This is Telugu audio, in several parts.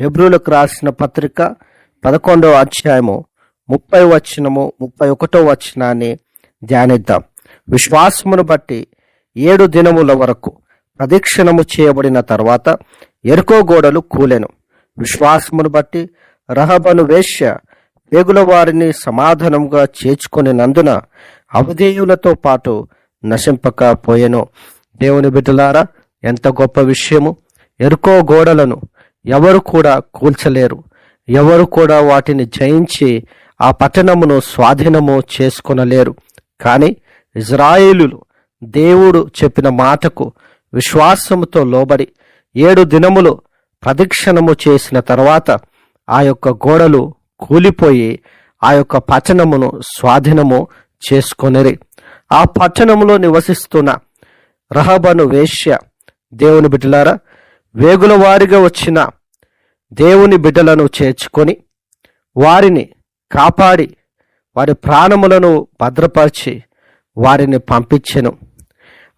హెబ్రూలకు రాసిన పత్రిక పదకొండవ అధ్యాయము ముప్పై వచనము ముప్పై ఒకటో వచనాన్ని ధ్యానిద్దాం. విశ్వాసమును బట్టి ఏడు దినముల వరకు ప్రదక్షిణము చేయబడిన తర్వాత ఎరుకో గోడలు కూలెను. విశ్వాసమును బట్టి రహబను వేశ్య పేగుల వారిని సమాధానంగా చేర్చుకునేనందున అవధేయులతో పాటు నశింపకపోయెను దేవుని బిడ్డలారా ఎంత గొప్ప విషయము. ఎరుకో గోడలను ఎవరు కూడా కూల్చలేరు. ఎవరు కూడా వాటిని జయించి ఆ పట్టణమును స్వాధీనము చేసుకొనలేరు. కానీ ఇజ్రాయేలులు దేవుడు చెప్పిన మాటకు విశ్వాసముతో లోబడి ఏడు దినములు ప్రదక్షిణము చేసిన తర్వాత ఆ యొక్క గోడలు కూలిపోయి ఆ యొక్క పట్టణమును స్వాధీనము చేసుకొనిరి. ఆ పట్టణములో నివసిస్తున్న రహబను వేశ్య దేవుని బిడ్డలారా వేగుల వారిగా వచ్చిన దేవుని బిడ్డలను చేర్చుకొని వారిని కాపాడి వారి ప్రాణములను భద్రపరిచి వారిని పంపించెను.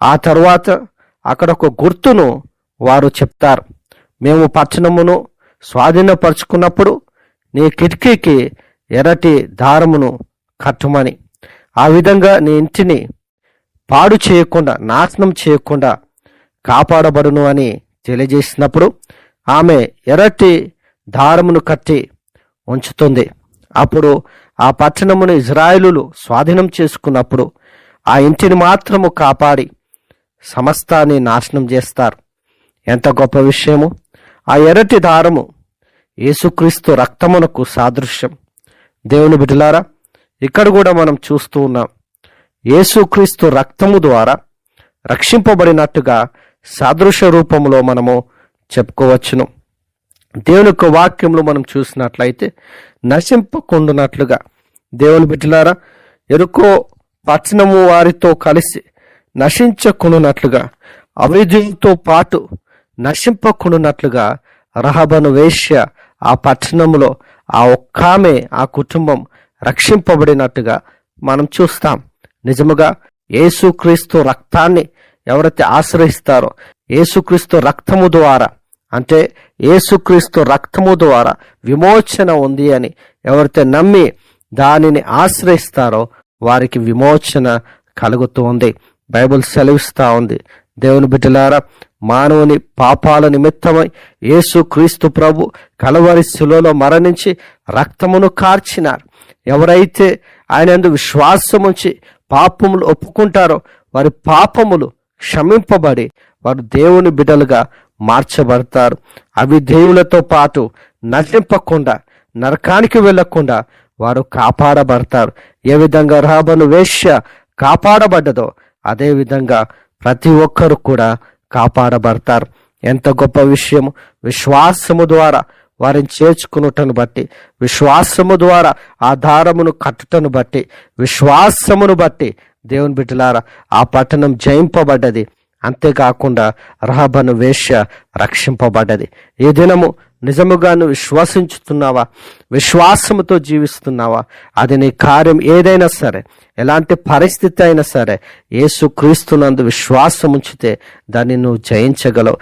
ఆ తర్వాత అక్కడ ఒక గుర్తును వారు చెప్తారు. మేము పచ్చనమును స్వాధీనపరుచుకున్నప్పుడు నీ కిటికీకి ఎర్రటి దారమును కట్టుమని. ఆ విధంగా నీ ఇంటిని పాడు చేయకుండా నాశనం చేయకుండా కాపాడబడును అని తెలియజేసినప్పుడు ఆమె ఎర్రటి దారమును కట్టి ఉంచుతుంది. అప్పుడు ఆ పట్టణమును ఇజ్రాయిలు స్వాధీనం చేసుకున్నప్పుడు ఆ ఇంటిని మాత్రము కాపాడి సమస్తాన్ని నాశనం చేస్తారు. ఎంత గొప్ప విషయము! ఆ ఎర్రటి దారము యేసుక్రీస్తు రక్తమునకు సాదృశ్యం. దేవుని బిడ్డలారా ఇక్కడ కూడా మనం చూస్తూ ఉన్నాం. యేసుక్రీస్తు రక్తము ద్వారా రక్షింపబడినట్టుగా సాదృశ్య రూపంలో మనము చెప్పుకోవచ్చును. దేవుని యొక్క వాక్యంలో మనం చూసినట్లయితే నశింపకుండునట్లుగా. దేవుని బిడ్డలారా ఎరుకో పట్టణము వారితో కలిసి నశించకుండునట్లుగా అవిధులతో పాటు నశింపకుండునట్లుగా రహబను వేశ్య ఆ పట్టణంలో ఆ ఒక్కామె ఆ కుటుంబం రక్షింపబడినట్టుగా మనం చూస్తాం. నిజముగా యేసుక్రీస్తు రక్తాన్ని ఎవరైతే ఆశ్రయిస్తారో ఏసుక్రీస్తు రక్తము ద్వారా అంటే ఏసుక్రీస్తు రక్తము ద్వారా విమోచన ఉంది అని ఎవరైతే నమ్మి దానిని ఆశ్రయిస్తారో వారికి విమోచన కలుగుతూ ఉంది. బైబుల్ సెలవిస్తూ ఉంది. దేవుని బిడ్డలారా మానవుని పాపాల నిమిత్తమై యేసు క్రీస్తు ప్రభు కలవరి శిలలో మరణించి రక్తమును కార్చినారు. ఎవరైతే ఆయన విశ్వాసముంచి పాపములు ఒప్పుకుంటారో వారి పాపములు క్షమింపబడి వారు దేవుని బిడ్డలుగా మార్చబడతారు. అవి దేవులతో పాటు నశింపకుండా నరకానికి వెళ్ళకుండా వారు కాపాడబడతారు. ఏ విధంగా రాబను వేశ్య కాపాడబడ్డదో అదే విధంగా ప్రతి ఒక్కరు కూడా కాపాడబడతారు. ఎంత గొప్ప విషయము. విశ్వాసము ద్వారా వారిని చేర్చుకున్నటను బట్టి విశ్వాసము ద్వారా ఆధారమును కట్టుటను బట్టి విశ్వాసమును బట్టి దేవుని బిడ్డలారా ఆ పట్టణం జయింపబడ్డది. అంతేకాకుండా రహబను వేష్య రక్షింపబడ్డది. ఈ దినము నిజముగా నువ్వు విశ్వసించుతున్నావా? విశ్వాసముతో జీవిస్తున్నావా? అది నీ కార్యం ఏదైనా సరే ఎలాంటి పరిస్థితి అయినా సరే యేసు క్రీస్తునందు విశ్వాసం ఉంచితే దాన్ని నువ్వు జయించగలవు.